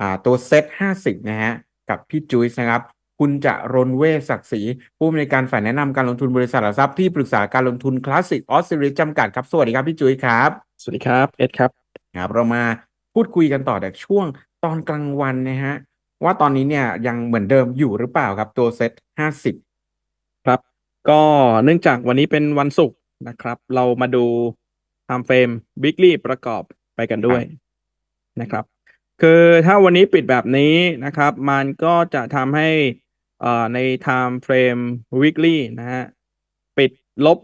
อ่าตัวเซตห้าสิบนะฮะกับพี่จุ้ยนะครับ คุณจะรนเวชศักดิ์ศรีผู้อำนวยการฝ่ายแนะนำการลงทุนบริษัทหลักทรัพย์ที่ปรึกษาการลงทุนคลาสสิกออสเตรเลียจำกัดครับ สวัสดีครับพี่จุ้ยครับ สวัสดีครับเอ็ดครับครับเรามาพูดคุยกันต่อจากช่วงตอนกลางวันนะฮะว่าตอนนี้เนี่ยยังเหมือนเดิมอยู่หรือเปล่าครับตัวเซตห้าสิบครับ ก็เนื่องจากวันนี้เป็นวันศุกร์นะครับ เรามาดู time frame weekly ประกอบไปกันด้วยนะครับ คือถ้าวันนี้ปิดแบบนี้นะครับ มันก็จะทำให้เอ่อใน time frame weekly นะฮะ ปิดลบ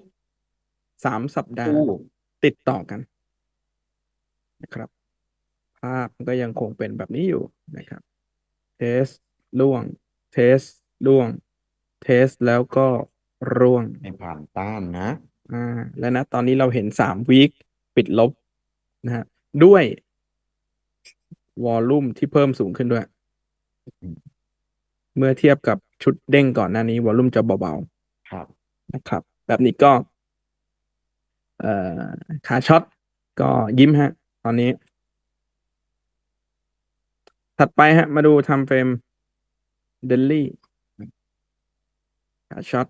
สามสัปดาห์ติดต่อกันนะครับ ภาพมันก็ยังคงเป็นแบบนี้อยู่นะครับเทสล่วง เทสล่วง เทสแล้วก็ร่วงไม่ผ่านต้านนะ อ่า และนะตอนนี้เราเห็นสามวีคปิดลบนะฮะด้วย วอลลุ่มที่เพิ่มสูงขึ้นด้วย เมื่อเทียบกับชุดเด้งก่อนหน้านี้วอลลุ่มจะเบาครับๆนะครับ แบบนี้ก็เอ่อขาช็อตก็ยิ้มฮะ ตอนนี้ ถัดไปฮะ มาดูทำเฟรมเดลลี่ขาช็อต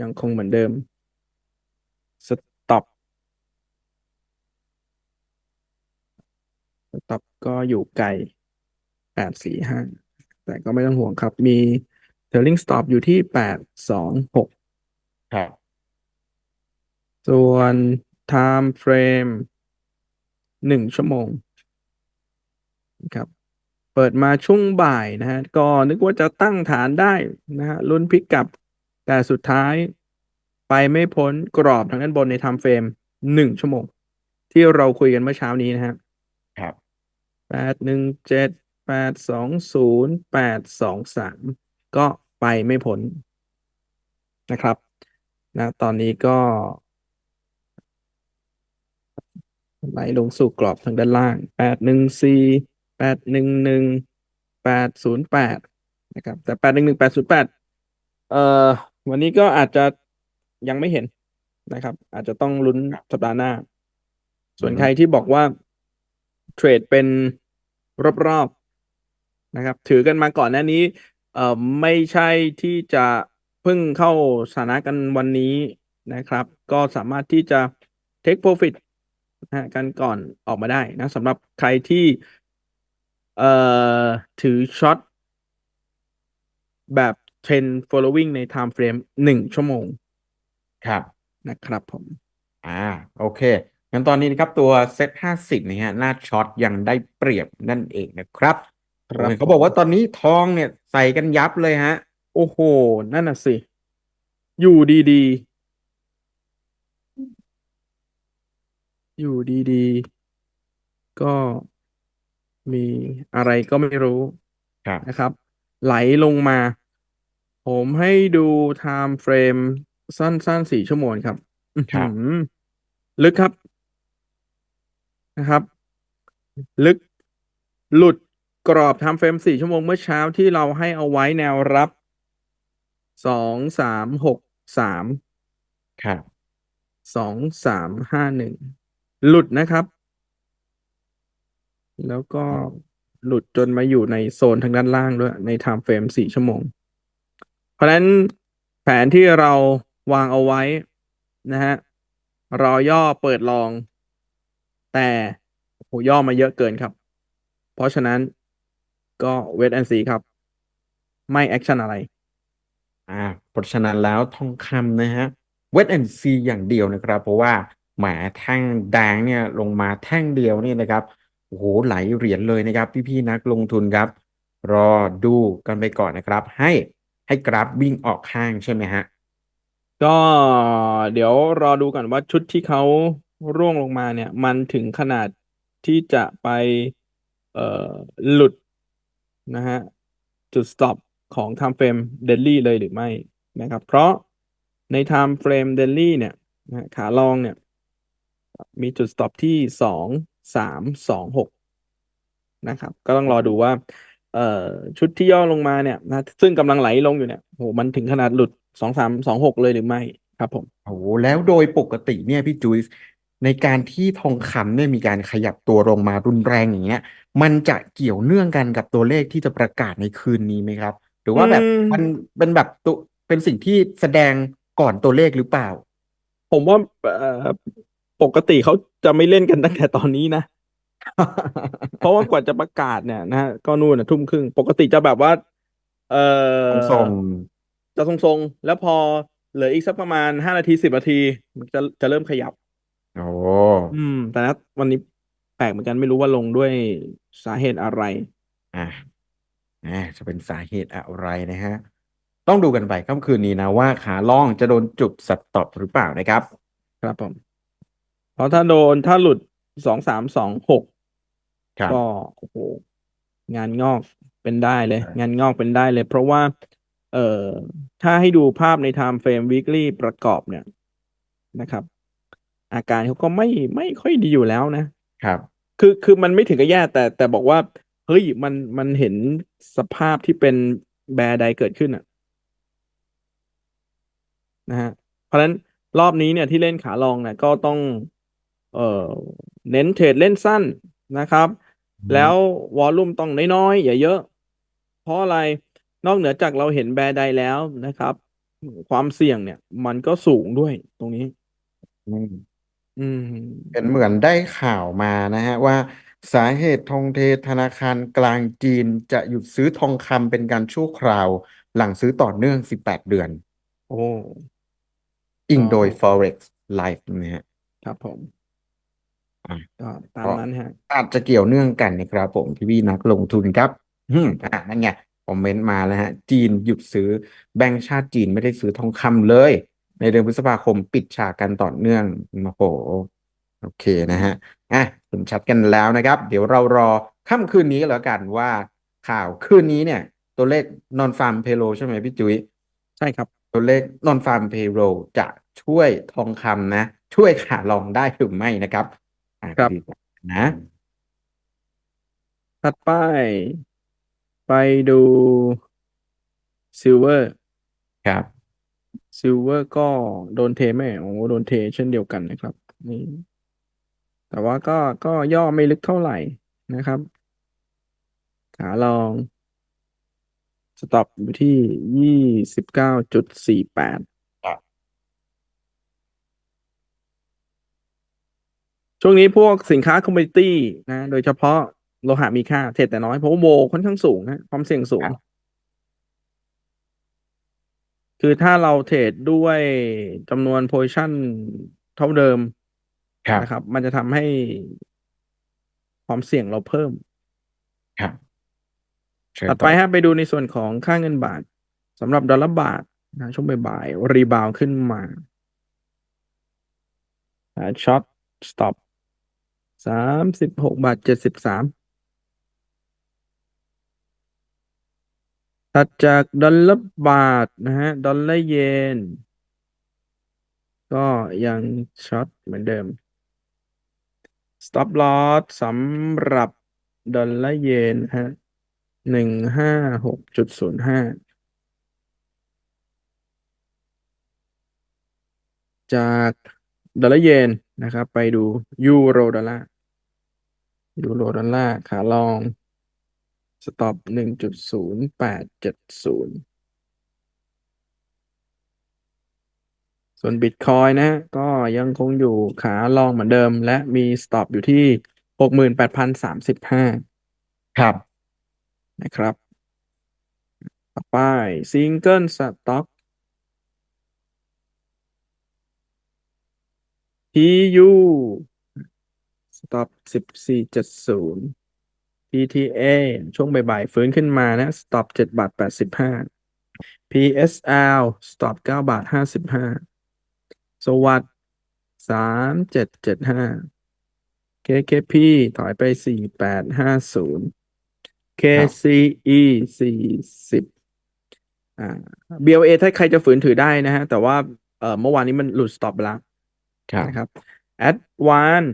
ยังคงเหมือนเดิม สต็อป ส ต็อปก็อยู่ไกลแปดสี่ห้าแต่ก็ไม่ต้องห่วงครับ มีเทอร์ลิงสต็อปอยู่ที่แปดสองหกครับ ส่วน time frame หนึ่งชั่วโมงนะครับ เปิดมาช่วงบ่ายนะฮะ ก็นึกว่าจะตั้งฐานได้นะฮะลุ้นพลิกกลับ แต่สุดท้ายไปไม่พ้นกรอบทางด้านบนใน time frame หนึ่งชั่วโมง ที่เราคุยกันเมื่อเช้านี้นะฮะครับ แปดหนึ่งเจ็ดแปดสองศูนย์แปดสองสามก็ไปไม่พ้นนะครับนะตอนนี้ก็ไหลลงสู่กรอบทางด้านล่างแปดหนึ่งสี่แปดหนึ่งหนึ่งแปดศูนย์แปดนะครับแต่แปดหนึ่งหนึ่งแปดศูนย์แปดเอ่อวันนี้ก็อาจจะยังไม่เห็นนะครับ อาจจะต้องลุ้นสัปดาห์หน้า ส่วนใครที่บอกว่า เทรดเป็นรอบๆนะครับ ถือกันมาก่อนหน้านี้เอ่อไม่ใช่ที่จะเพิ่งเข้าสถานะกันวันนี้นะครับ ก็สามารถที่จะ take profit นะฮะกันก่อนออกมาได้นะสำหรับใครที่เอ่อถือช็อตแบบ trend following ใน time frame หนึ่งชั่วโมงครับนะครับผม อ่า โอเค งั้นตอนนี้นะครับตัวเซตห้าสิบเนี่ยฮะหน้าช็อตยังได้เปรียบนั่นเองนะครับครับเห็นเขาบอกว่าตอนนี้ทองเนี่ยใส่กันยับเลยฮะ โอ้โห นั่นน่ะสิ อยู่ดีๆ อยู่ดีๆ ก็มีอะไรก็ไม่รู้ครับนะครับ ไหลลงมา ผมให้ดู time frame สั้นๆสี่ชั่วโมงครับอื้อครับหือลึกครับ นะครับ ลึกหลุดกรอบ time frame สี่ชั่วโมงเมื่อเช้าที่เราให้เอาไว้แนวรับสองสามหกสามครับสองสามห้าหนึ่งหลุดนะครับ แล้วก็หลุดจนมาอยู่ในโซนทางด้านล่างด้วย ใน time frame สี่ชั่วโมง เพราะฉะนั้นแผนที่เราวางเอาไว้นะฮะรอย่อเปิดลอง แต่โหย่อมาเยอะเกินครับ เพราะฉะนั้นก็เวทแอนซีครับ ไม่แอคชั่นอะไร อ่าเพราะฉะนั้นแล้วทองคำนะฮะเวทแอนซีอย่างเดียวนะครับ เพราะว่าแหมแท่งแดงเนี่ยลงมาแท่งเดียวเนี่ยนะครับโอ้โหไหลเหรียญเลยนะครับ พี่ๆนักลงทุนครับ รอดูกันไปก่อนนะครับ ให้ให้กราฟวิ่งออกข้างใช่ไหมฮะก็เดี๋ยวรอดูก่อนว่าชุดที่เขา ร่วงลงมาเนี่ย มันถึงขนาดที่จะไปเอ่อหลุดนะฮะจุด stop ของ time frame daily เลยหรือไม่นะครับ เพราะใน time frame daily เนี่ยนะขาลองเนี่ย มีจุด stop ที่สองสามสองหกนะครับ ก็ต้องรอดูว่า เอ่อชุดที่ย่อลงมาเนี่ยนะซึ่งกำลังไหลลงอยู่เนี่ยโหมันถึงขนาดหลุดสองสามสองหกเลยหรือไม่ครับผม โอ้โหแล้วโดยปกติเนี่ยพี่จุย ในการที่ทองคำเนี่ยมีการขยับตัวลงมารุนแรงอย่างเงี้ย มันจะเกี่ยวเนื่องกันกับตัวเลขที่จะประกาศในคืนนี้ไหมครับ หรือว่าแบบอืมมันเป็นแบบตัวเป็นสิ่งที่แสดงก่อนตัวเลขหรือเปล่า ผมว่าเอ่อปกติเขาจะไม่เล่นกันตั้งแต่ตอนนี้นะ เพราะว่ากว่าจะประกาศเนี่ยนะฮะก็นู่นนะทุ่มครึ่ง ปกติจะแบบว่า เออส่งจะทรงๆ แล้วพอเหลืออีกสักประมาณห้านาทีสิบนาที มันจะจะเริ่มขยับ โอ้อืม แต่นะวันนี้แปลกเหมือนกันไม่รู้ว่าลงด้วยสาเหตุอะไร อะอะจะเป็นสาเหตุอะไรนะฮะ ต้องดูกันไปค่ำคืนนี้นะว่าขาล่องจะโดนจุดสต็อปหรือเปล่านะครับ ครับผม เพราะถ้าโดนถ้าหลุดสองสามสองหกครับ ก็โอ้โหงานงอกเป็นได้เลย งานงอกเป็นได้เลย เพราะว่า เอ่อถ้าให้ดูภาพใน time frame weekly ประกอบเนี่ยนะครับ อาการเขาก็ไม่ไม่ค่อยดีอยู่แล้วนะครับ คือคือมันไม่ถึงกับแย่แต่แต่บอกว่า เฮ้ยมันมันเห็นสภาพที่เป็นแบร์ใดเกิดขึ้นอะนะฮะเพราะฉะนั้นรอบนี้เนี่ยที่เล่นขาลองเนี่ยก็ต้อง เอ่อเน้นเทรดเล่นสั้นนะครับอืมแล้ววอลลุ่มต้องน้อยๆอย่าเยอะ เพราะอะไรนอกเหนือจากเราเห็นแบร์ใดแล้วนะครับ ความเสี่ยงเนี่ย มันก็สูงด้วยตรงนี้ อืมอืมเป็นเหมือนได้ข่าวมานะฮะว่า สาเหตุทองเทธนาคารกลางจีนจะหยุดซื้อทองคำเป็นการชั่วคราว หลังซื้อต่อเนื่อง 18 เดือน โอ้อิงอ๋อโดย forex live นะฮะครับผมอะ ก็ตามก็นั้นฮะ อาจจะเกี่ยวเนื่องกันนะครับผมพี่พี่นักลงทุนครับอืมอะนั่นไงคอมเมนต์มาแล้วฮะ จีนหยุดซื้อแบงก์ชาติจีนไม่ได้ซื้อทองคำเลย ในเดือนพฤษภาคมปิดฉากกันต่อเนื่องโอ้โหโอเคนะฮะอะเห็นชัดกันแล้วนะครับ เดี๋ยวเรารอค่ำคืนนี้แล้วกันว่าข่าวคืนนี้เนี่ย ตัวเลข non farm payroll ใช่ไหมพี่จุ้ยใช่ครับ ตัวเลข non farm payroll จะช่วยทองคำนะ ช่วยขาลองได้หรือไม่นะครับอะครับดีกว่านะถัดไป ไปดูซิลเวอร์ครับ ซิลเวอร์ก็โดนเทไหมโอ้โดนเทเช่นเดียวกันนะครับ นี่ แต่ว่าก็ก็ย่อไม่ลึกเท่าไหร่นะครับ ขาลอง สต็อปอยู่ที่ยี่สิบเก้าจุดสี่แปดครับช่วงนี้พวกสินค้าคอมมูนิตี้นะ โดยเฉพาะโลหะมีค่าเทรดแต่น้อย เพราะว่าโวค่อนข้างสูงนะความเสี่ยงสูง คือถ้าเราเทรดด้วยจำนวนโพซิชันเท่าเดิมครับนะครับ มันจะทำให้ความเสี่ยงเราเพิ่มครับเชิญต่อไปฮะไปดูในส่วนของค่าเงินบาทสำหรับดอลลาร์บาทนะช่วงบ่ายๆรีบาวขึ้นมาช็อตสต็อปสามสิบหกบาทเจ็ดสิบสาม ถัดจากดอลลาร์บาทนะฮะ ดอลลาร์เยน ก็ยังช็อตเหมือนเดิม stop loss สำหรับดอลลาร์เยนฮะหนึ่งห้าหกจุดศูนย์ห้าจากดอลลาร์เยนนะครับ ไปดูยูโรดอลลาร์ยูโรดอลลาร์ขาลอง สต็อปหนึ่งจุดศูนย์แปดเจ็ดศูนย์ส่วนบิตคอยนะฮะก็ยังคงอยู่ขาลองเหมือนเดิม และมีสต็อปอยู่ที่หกหมื่นแปดพันสามสิบห้าครับนะครับ ต่อไปซิงเกิลสต็อก TU สต็อปสิบสี่เจ็ดศูนย์ PTA ช่วงบ่ายๆฟื้นขึ้นมานะสต็อปเจ็ดบาทแปดสิบห้า PSL สต็อปเก้าบาทห้าสิบห้าสวัสดสามเจ็ดเจ็ดห้า KKP ถอยไปสี่แปดห้าศูนย์ KCE สี่สิบอ่า BLA ถ้าใครจะฝืนถือได้นะฮะ แต่ว่าเอ่อเมื่อวานนี้มันหลุดสต็อปไปแล้วครับนะครับ Advance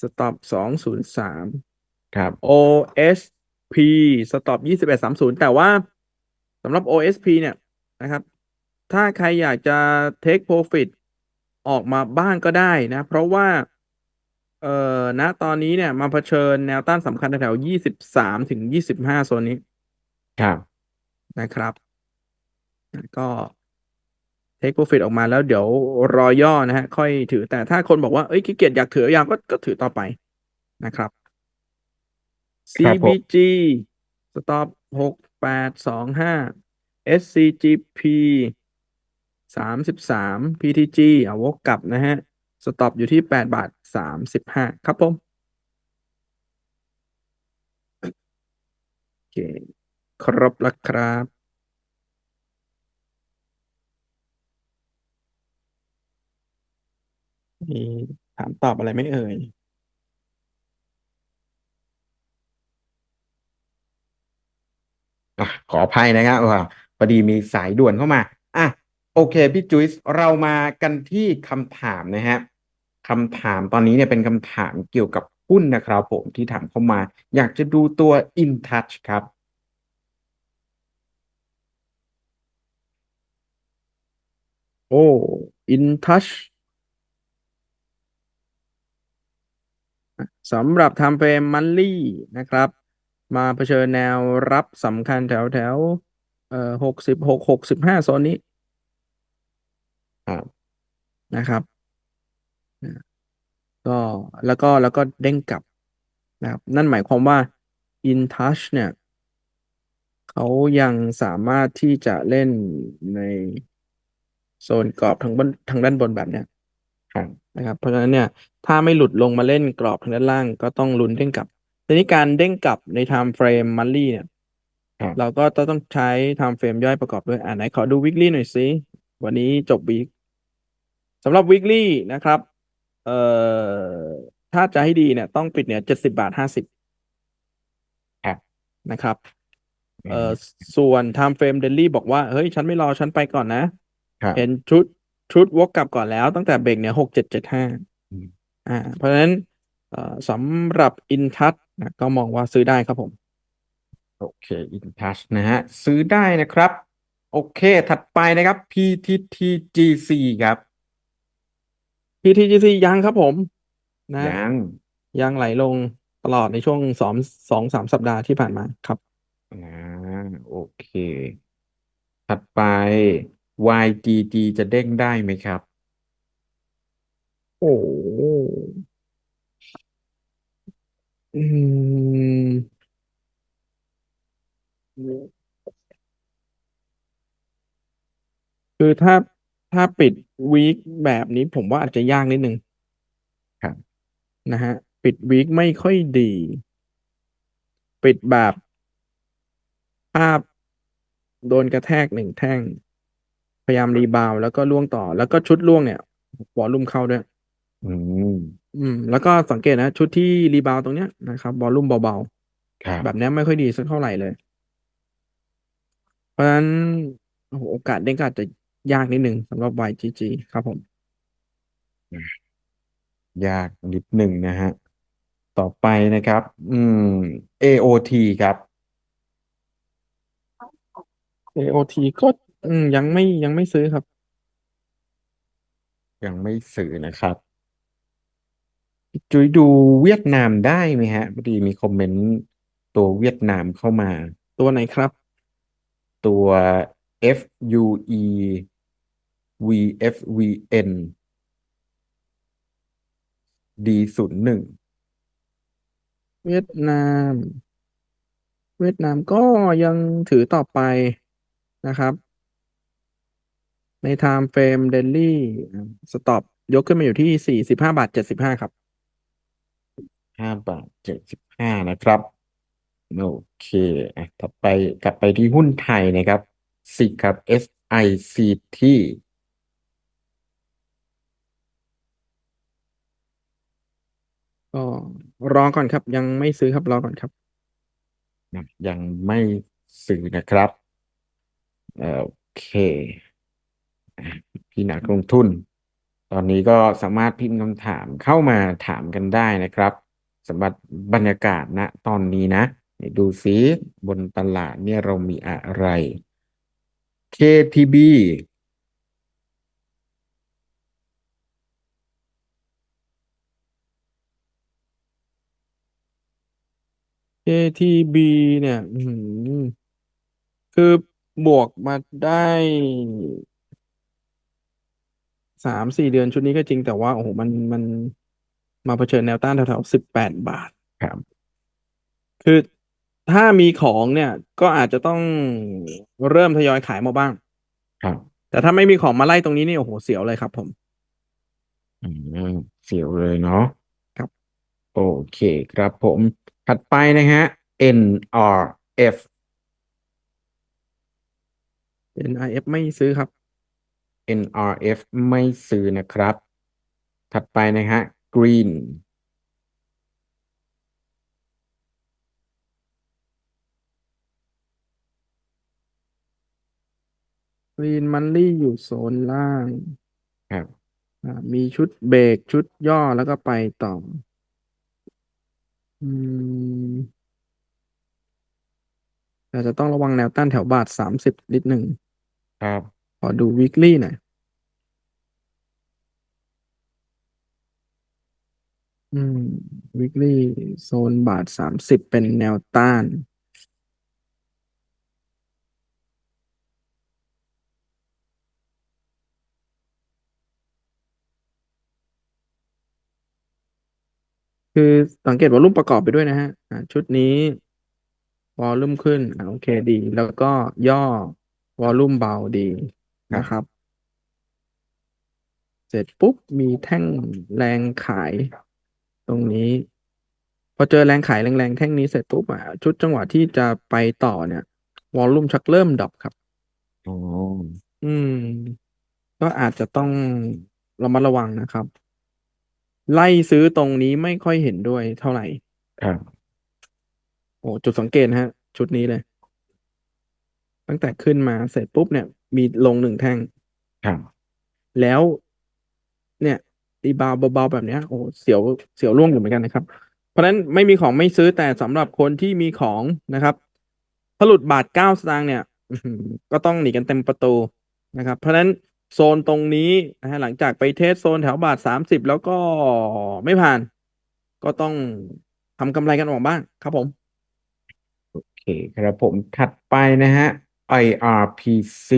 สต็อปสองศูนย์สาม ครับ OSP สต็อปยี่สิบเอ็ดสามศูนย์แต่ว่าสำหรับ OSP เนี่ยนะครับ ถ้าใครอยากจะ take profit ออกมาบ้างก็ได้นะ เพราะว่า เอ่อณตอนนี้เนี่ยมาเผชิญแนวต้านสำคัญแถวๆยี่สิบสามถึงยี่สิบห้าโซนนี้ ครับ นะครับ ก็เทคโปรฟิตออกมาแล้วเดี๋ยวรอย่อนะฮะ ค่อยถือแต่ถ้าคนบอกว่า เอ้ยขี้เกียจอยากถือยาวก็ก็ถือต่อไปนะครับ ครับผม CBG สต็อปหกแปดสองห้า SCGP สามสิบสาม PTG เอาวกกลับนะฮะ สต็อปอยู่ที่แปดบาทสามสิบห้าครับผม โอเค ครบแล้วครับ มีถามตอบอะไรไหม่เอ่ย อะขออภัยนะครับว่าพอดีมีสายด่วนเข้ามาอะโอเคพี่จุ้ยเรามากันที่คำถามนะฮะคำถามตอนนี้เนี่ยเป็นคำถามเกี่ยวกับหุ้นนะครับผมที่ถามเข้ามา อยากจะดูตัว InTouch ครับโอ้ In Touch สำหรับ Time Frame Monthly นะครับ มาเผชิญแนวรับสำคัญแถวแถวเอ่อหกสิบหกหกสิบห้าโซนนี้ครับนะครับนะก็แล้วก็แล้วก็เด้งกลับนะครับ นั่นหมายความว่า In Touch เนี่ยเขายังสามารถที่จะเล่นในโซนกรอบทางบนทางด้านบนแบบเนี้ยครับนะครับ เพราะฉะนั้นเนี่ย ถ้าไม่หลุดลงมาเล่นกรอบทางด้านล่างก็ต้องลุ้นเด้งกลับ ทีนี้การเด้งกลับใน time frame monthly เนี่ย ครับ เราก็ต้องใช้ time frame ย่อยประกอบด้วย อ่าไหนขอดู weekly หน่อยสิ วันนี้จบ week สำหรับ weekly นะครับ เอ่อ ถ้าจะให้ดีเนี่ย ต้องปิดเนี่ยเจ็ดสิบาทห้าสิบครับ นะครับ เอ่อส่วน time frame daily บอกว่า เฮ้ย ฉันไม่รอ ฉันไปก่อนนะ ครับ เห็นชุดชุดวกกลับก่อนแล้วตั้งแต่เบรกเนี่ยหกเจ็ดเจ็ดห้าอืม อ่า เพราะฉะนั้นเอ่อ สำหรับอินทัชนะก็มองว่าซื้อได้ครับผม โอเค InTouch นะฮะ ซื้อได้นะครับ โอเคถัดไปนะครับ PTTGC ครับ PTGC ยังครับผม นะยังยังไหลลงตลอดในช่วงสองสองสามสัปดาห์ที่ผ่านมาครับอ่าโอเค ถัดไป YGG จะเด้งได้ไหมครับ โอ้โห อืมคือถ้า ถ้าปิดวีคแบบนี้ผมว่าอาจจะยากนิดนึงครับ นะฮะ ปิดวีคไม่ค่อยดี ปิดแบบภาพโดนกระแทกหนึ่งแท่ง พยายามรีบาวด์แล้วก็ล่วงต่อ แล้วก็ชุดล่วงเนี่ยวอลลุ่มเข้าด้วย อืม อืม แล้วก็สังเกตนะ ชุดที่รีบาวด์ตรงเนี้ยนะครับวอลลุ่มเบาครับ ๆ แบบเนี้ยไม่ค่อยดีสักเท่าไหร่เลย เพราะฉะนั้นโอ้โหโอกาสเด้งก็อาจจะยากนิดนึงสำหรับ YGG ครับผม ยากนิดหนึ่งนะฮะ ต่อไปนะครับ อืม AOT ครับ AOT ก็อืมยังไม่ยังไม่ซื้อครับ ยังไม่ซื้อนะครับ จุยดูเวียดนามได้ไหมฮะพอดีมีคอมเมนต์ตัวเวียดนามเข้ามา ตัวไหนครับ ตัว FUE VFVN D ศูนย์หนึ่งเวียดนาม เวียดนามก็ยังถือต่อไปนะครับ ใน time frame daily สต็อปยกขึ้นมาอยู่ที่สี่สิบห้าบาทเจ็ดสิบห้าครับ ห้าบาทเจ็ดสิบห้านะครับ โอเคอะต่อไปกลับไปที่หุ้นไทยนะครับสิครับ SICT ก็รอก่อนครับ ยังไม่ซื้อครับรอก่อนครับนะยังไม่ซื้อนะครับโอเคอะพี่นักลงทุน ตอนนี้ก็สามารถพิมพ์คำถามเข้ามาถามกันได้นะครับ สำหรับบรรยากาศณนะตอนนี้นะ ดูซิบนตลาดเนี่ยเรามีอะไร KTB KTB เนี่ยคือบวกมาได้สามสี่เดือนชุดนี้ก็จริงแต่ว่า โอ้โห มันมัน มาเผชิญแนวต้านแถวๆสิบแปดบาทครับ คือถ้ามีของเนี่ยก็อาจจะต้องเริ่มทยอยขายมาบ้าง ครับ แต่ถ้าไม่มีของมาไล่ตรงนี้นี่โอ้โหเสียวเลยครับ ผมอืมเสียวเลยเนาะครับ โอเคครับผมถัดไปนะฮะ NRF NIF ไม่ซื้อครับ NRF ไม่ซื้อนะครับ ถัดไปนะฮะ Green Green Money อยู่โซนล่างครับอ่ามีชุดเบรกชุดย่อแล้วก็ไปต่อ อืมแต่จะต้องระวังแนวต้านแถวบาทสามสิบนิดหนึ่งครับ ขอดู weekly หน่อย อืม weekly โซนบาทสามสิบเป็นแนวต้าน คือสังเกตวอลลุ่มประกอบไปด้วยนะฮะอ่าชุดนี้วอลลุ่มขึ้นอ่าโอเคดี แล้วก็ย่อวอลลุ่มเบาดีนะครับ เสร็จปุ๊บมีแท่งแรงขายต รงนี้ พอเจอแรงขายแรงๆแท่งนี้เสร็จปุ๊บอะชุดจังหวะที่จะไปต่อเนี่ยวอลลุ่มชักเริ่มดรอปครับอ๋ออืม ก็อาจจะต้องระมัดระวังนะครับ ไล่ซื้อตรงนี้ไม่ค่อยเห็นด้วยเท่าไหร่ ครับ โอ้จุดสังเกตนะฮะ ชุดนี้เลย ตั้งแต่ขึ้นมาเสร็จปุ๊บเนี่ย มีลงหนึ่งแท่ง ครับ แล้วเนี่ย ตีบาวเบาๆแบบเนี้ยโอ้เสียวเสียวร่วงอยู่เหมือนกันนะครับ เพราะฉะนั้นไม่มีของไม่ซื้อแต่สำหรับคนที่มีของนะครับถ้าหลุดบาทเก้าสตางค์เนี่ยก็ต้องหนีกันเต็มประตูนะครับ เพราะฉะนั้นโซนตรงนี้นะฮะหลังจากไปเทสโซนแถวบาทสามสิบแล้วก็ไม่ผ่าน ก็ต้องทำกำไรกันออกบ้างครับผม โอเคครับผมถัดไปนะฮะ IRPC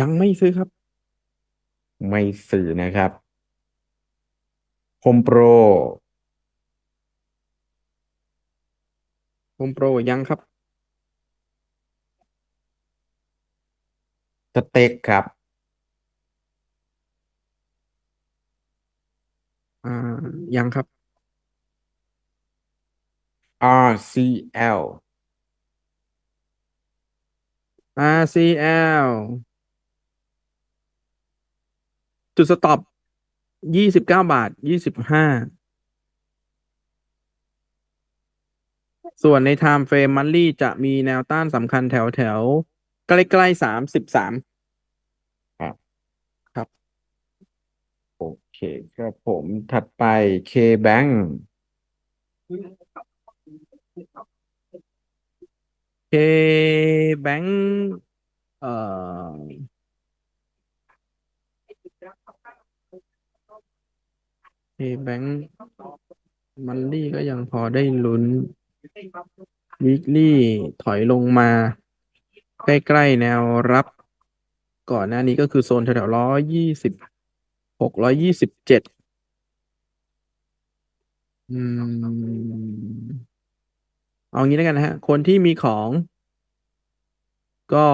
ยังไม่ซื้อครับ ไม่ซื้อนะครับโฮมโปรโฮมโปรยังครับ สเต็กครับ อ่า ยังครับ RCL RCL จุดสต็อปยี่สิบเก้าบาทยี่สิบห้าส่วนใน time frame monthly จะมีแนวต้านสำคัญแถวแถวใกล้ๆสามสิบสามครับครับโอเคครับผมถัดไป KBank K Bank เอ่อ K Bank monthly ก็ยังพอได้ลุ้น weekly ถอยลงมา ใกล้ๆแนวรับ ก่อนหน้านี้ก็คือโซนแถวๆร้อยยี่สิบหกร้อยยี่สิบเจ็ดอืม เอางี้แล้วกันนะฮะ คนที่มีของ ก็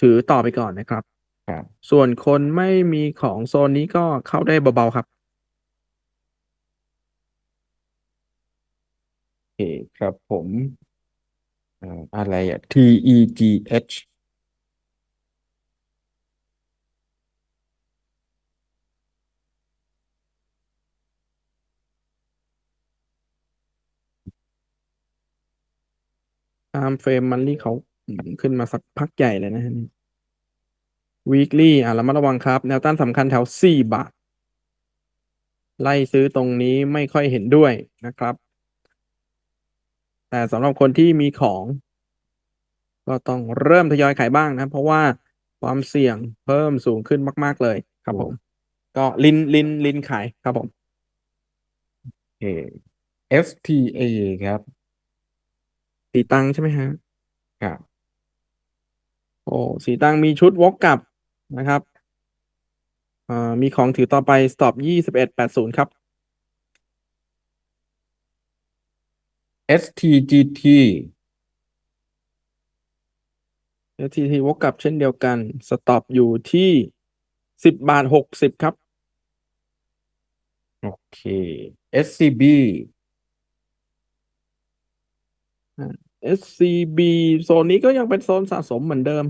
ถือต่อไปก่อนนะครับ ครับ ส่วนคนไม่มีของโซนนี้ก็เข้าได้เบาๆครับ เคครับผมอะไรอะ TEGH ตามเฟรมมันลี่เขาขึ้นมาสักพักใหญ่เลยนะฮะนี่ weekly อะระมัดระวังครับ แนวต้านสำคัญแถวสี่บาท ไล่ซื้อตรงนี้ไม่ค่อยเห็นด้วยนะครับ แต่สำหรับคนที่มีของ ก็ต้องเริ่มทยอยขายบ้างนะ เพราะว่าความเสี่ยงเพิ่มสูงขึ้นมาก ๆ เลยครับผม ก็ลินลินลินขายครับผม FTA ครับสีตังค์ใช่ไหมฮะ ครับ โอ้สีตังค์มีชุดวกกลับนะครับอ่ามีของถือต่อไป stop ยี่สิบเอ็ดแปดศูนย์ครับ STGT FTT วกกลับเช่นเดียวกัน stop อยู่ที่สิบบาทหกสิบครับ โอเค SCB SCB โซนนี้ก็ยังเป็นโซนสะสมเหมือนเดิม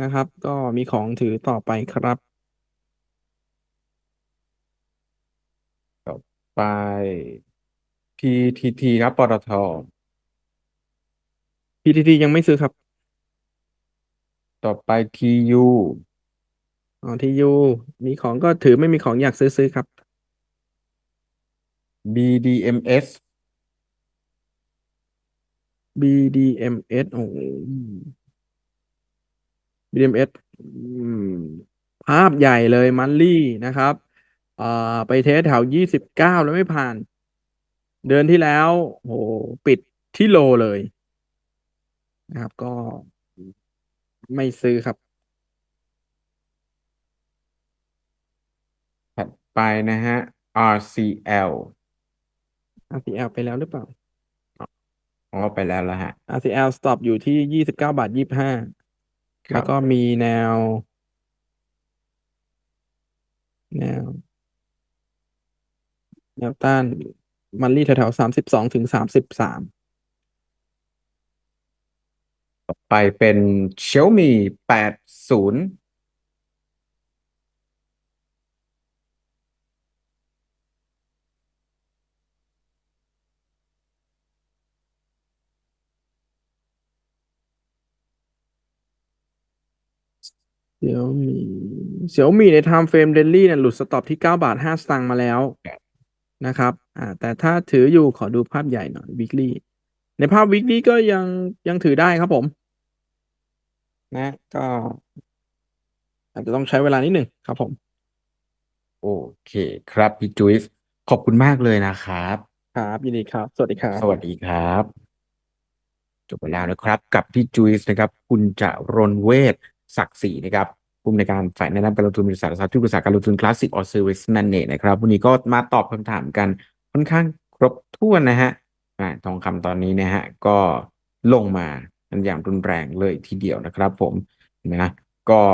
นะครับ ก็มีของถือต่อไปครับไป PTT ครับปตท PTT ยังไม่ซื้อครับ ต่อไป TU อ๋อที่ยูมีของก็ถือไม่มีของอยากซื้อซื้อครับ BDMs BDMS โอ้โห BDMS อืมภาพใหญ่เลยมันลี่นะครับ อ่า ไปเทสแถวยี่สิบเก้าแล้วไม่ผ่าน เดือนที่แล้วโหปิดที่โลเลยนะครับ ก็ไม่ซื้อครับถัดไปนะฮะ RCL RCL ไปแล้วหรือเปล่า อ๋อ ไปแล้วแล้วฮะ RCL stop อยู่ที่ยี่สิบเก้าบาทยี่ห้าครัแล้วบก็มีแนว แนว แนวต้าน มันลี่แถวๆสามสิบสองถึงสามสิบสามต่อไปเป็น Xiaomi 80 เสี่ยวมีเสี่ยวมีใน time frame daily เนี่ยหลุดสต็อปที่เก้าบาทห้าสตางค์มาแล้ว นะครับอ่าแต่ถ้าถืออยู่ขอดูภาพใหญ่หน่อย weekly ในภาพ weekly ก็ยังยังถือได้ครับผม นะก็อาจจะต้องใช้เวลานิดหนึ่งครับผม โอเคครับพี่จุ้ยขอบคุณมากเลยนะครับ ครับยินดีครับ สวัสดีครับ สวัสดีครับ จบไปแล้วนะครับ กับพี่จุ้ยนะครับ คุณจรณเวศศักดิ์ศรีนะครับ ผู้อำนการฝ่ายแนะนำการลงทุนบริษัทหลักทรัพย์ที่ปรึกษาการลงทุนคลาสสิกออ s เซอร์วิสนั่นเองนะครับวันนี้ก็มาตอบคำถามกันค่อนข้างครบถ้วนนะฮะทองคำตอนนี้นะฮะก็ลงมากันอย่างรุนแรงเลยทีเดียวนะครับผมนะก็